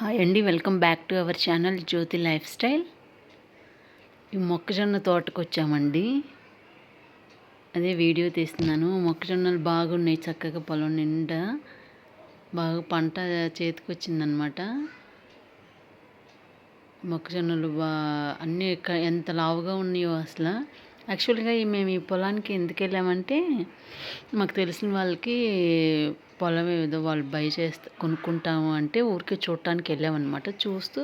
Hi అండి welcome back to our channel Jyothi lifestyle. ఈ మొక్కజొన్న తోటకు వచ్చామండి అదే వీడియో తీస్తున్నాను. మొక్కజొన్నలు బాగున్నాయి చక్కగా పొలం నిండా. బాగా పంట చేతికి వచ్చిందనమాట మొక్కజొన్నలు బా అన్నీ ఎంత లావుగా ఉన్నాయో అసలు. యాక్చువల్గా మేము ఈ పొలానికి ఎందుకు వెళ్ళామంటే మాకు తెలిసిన వాళ్ళకి పొలం ఏదో వాళ్ళు బై చేస్తే కొనుక్కుంటాము అంటే ఊరికే చూడటానికి వెళ్ళామన్నమాట. చూస్తూ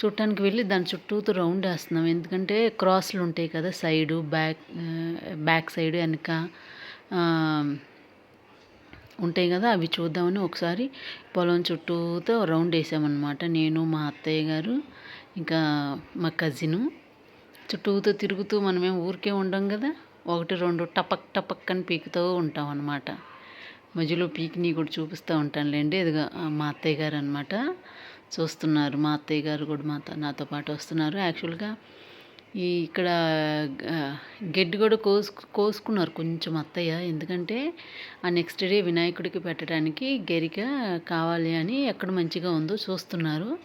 చూడటానికి వెళ్ళి దాని చుట్టూతో రౌండ్ వేస్తున్నాం. ఎందుకంటే క్రాస్లు ఉంటాయి కదా సైడు బ్యాక్ బ్యాక్ సైడ్ వెనక ఉంటాయి కదా అవి చూద్దామని ఒకసారి పొలం చుట్టూతో రౌండ్ వేసామన్నమాట. నేను మా అత్తయ్య గారు ఇంకా మా కజిను. చుట్టూతో తిరుగుతూ మనమేం ఊరికే ఉండం కదా? ఒకటి రెండు టపక్ టపక్ అని పీకుతూ ఉంటాం అనమాట మధ్యలో పీకిని కూడా చూపిస్తూ ఉంటానులేండి ఇదిగా మా అత్తయ్య గారు అనమాట చూస్తున్నారు. మా అత్తయ్య గారు కూడా మా నాతో పాటు వస్తున్నారు. యాక్చువల్గా ఈ ఇక్కడ గడ్డి కూడా కోసు కోసుకున్నారు కొంచెం అత్తయ్య. ఎందుకంటే ఆ నెక్స్ట్ డే వినాయకుడికి పెట్టడానికి గరిక కావాలి అని ఎక్కడ మంచిగా ఉందో చూస్తున్నారు.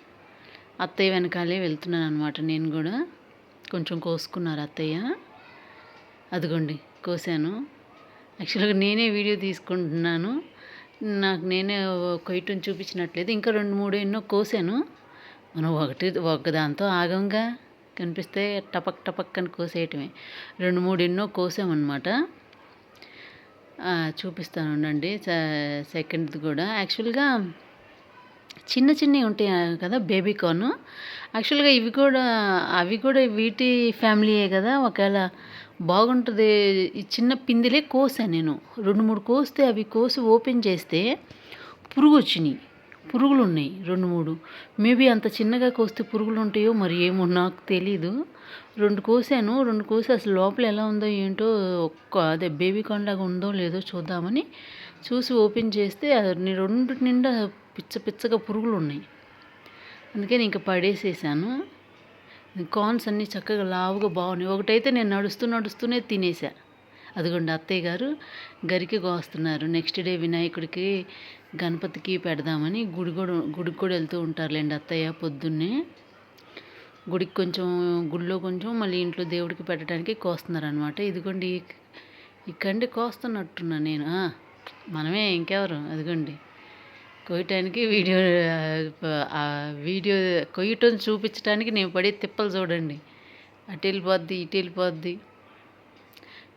అత్తయ్య వెనకాలే వెళ్తున్నాను అనమాట నేను కూడా. కొంచెం కోసుకున్నారు అత్తయ్య. అదిగోండి కోసాను. యాక్చువల్గా నేనే వీడియో తీసుకుంటున్నాను. నాకు నేనే కొయ్యటం చూపించినట్లేదు. ఇంకా రెండు మూడు ఎన్నో కోసాను. మనం ఒకటి ఒక దాంతో ఆగంగా కనిపిస్తే టపక్ టపక్ అని కోసేయటమే. రెండు మూడు ఎన్నో కోసామన్నమాట. చూపిస్తాను ఉండండి. సెకండ్ది కూడా. యాక్చువల్గా చిన్న చిన్నవి ఉంటాయి కదా బేబీ కార్న్ యాక్చువల్గా ఇవి కూడా అవి కూడా వీటి ఫ్యామిలీయే కదా ఒకవేళ బాగుంటుంది ఈ చిన్న పిందిలే కోసాను నేను. రెండు మూడు కోస్తే అవి కోసి ఓపెన్ చేస్తే పురుగు వచ్చినాయి పురుగులు ఉన్నాయి రెండు మూడు. మేబీ అంత చిన్నగా కోస్తే పురుగులు ఉంటాయో మరి ఏమో నాకు తెలీదు. రెండు కోసాను రెండు కోసి అసలు లోపల ఎలా ఉందో ఏంటో ఒక్క అదే బేబీ కాన్లాగా ఉందో లేదో చూద్దామని చూసి ఓపెన్ చేస్తే అది రెండు నిండా పిచ్చ పిచ్చగా పురుగులు ఉన్నాయి అందుకని ఇంకా పడేసేసాను. కార్న్స్ అన్నీ చక్కగా లావుగా బాగున్నాయి. ఒకటైతే నేను నడుస్తూ నడుస్తూనే తినేసా. అదిగోండి అత్తయ్య గారు గరికి కోస్తున్నారు నెక్స్ట్ డే వినాయకుడికి గణపతికి పెడదామని గుడి కూడా గుడికి కూడా వెళ్తూ ఉంటారులేండి అత్తయ్య పొద్దున్నే. గుడికి కొంచెం గుడిలో కొంచెం మళ్ళీ ఇంట్లో దేవుడికి పెట్టడానికి కోస్తున్నారు అనమాట ఇదిగోండి ఇక్కడి కోస్తున్నట్టున్నా నేను. మనమే ఇంకెవరు? అదిగోండి. కొయ్యటానికి వీడియో వీడియో కొయ్యటం చూపించడానికి నేను పడే తిప్పలు చూడండి. అటు వెళ్ళిపోద్ది ఇటు వెళ్ళిపోద్ది.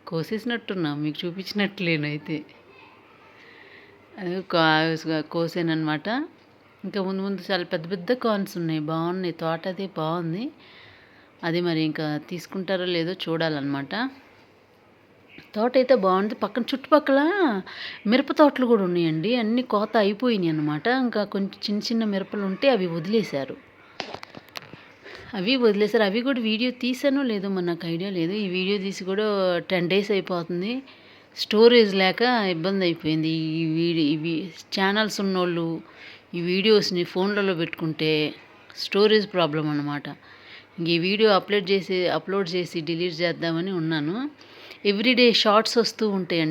కోసేసినట్టున్నా మీకు చూపించినట్లేనైతే కోసానమాట ఇంకా ముందు ముందు చాలా పెద్ద పెద్ద కార్న్స్ ఉన్నాయి. బాగున్నాయి. తోట అది బాగుంది. అది మరి ఇంకా తీసుకుంటారో లేదో చూడాలన్నమాట. తోట అయితే బాగుంది. పక్కన చుట్టుపక్కల మిరప తోటలు కూడా ఉన్నాయండి. అన్నీ కోత అయిపోయినాయి అనమాట ఇంకా కొంచెం చిన్న చిన్న మిరపలు ఉంటే అవి వదిలేశారు. అవి వదిలేశారు. అవి కూడా వీడియో తీసానో లేదో మరి నాకు ఐడియా లేదు. ఈ వీడియో తీసి కూడా టెన్ డేస్ అయిపోతుంది. స్టోరేజ్ లేక ఇబ్బంది అయిపోయింది. ఈ వీడియో ఇవి ఛానల్స్ ఉన్నోళ్ళు ఈ వీడియోస్ని ఫోన్లలో పెట్టుకుంటే స్టోరేజ్ ప్రాబ్లం అనమాట ఈ వీడియో అప్లోడ్ చేసి అప్లోడ్ చేసి డిలీట్ చేద్దామని ఉన్నాను. ఎవ్రీడే షార్ట్స్ వస్తూ ఉంటాయండి.